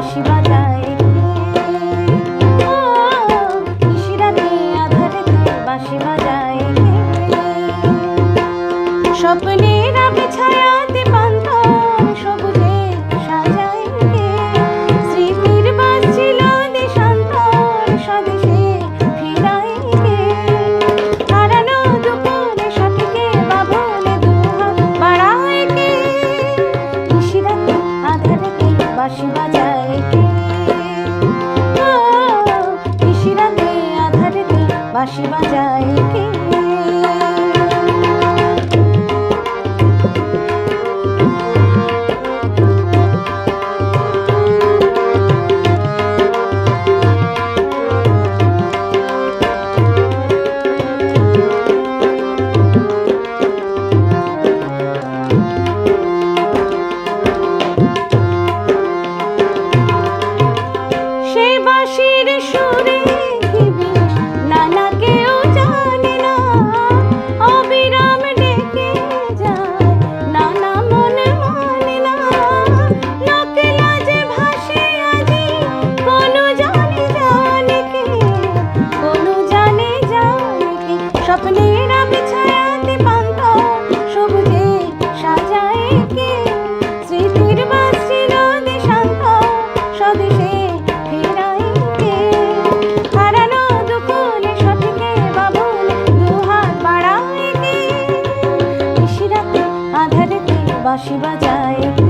বাঁশি বাজায় বাঁশি বাজায় সব স্বপ্নের বিছায়াতে পান্ত সবুজে সাজায় কে স্মৃতির বাসি নদী শান্ত স্বদেশে ফেরায় কে হারানো দুকুলে সঠিকে বাবুল, দুহাত বাঁশি বাজায়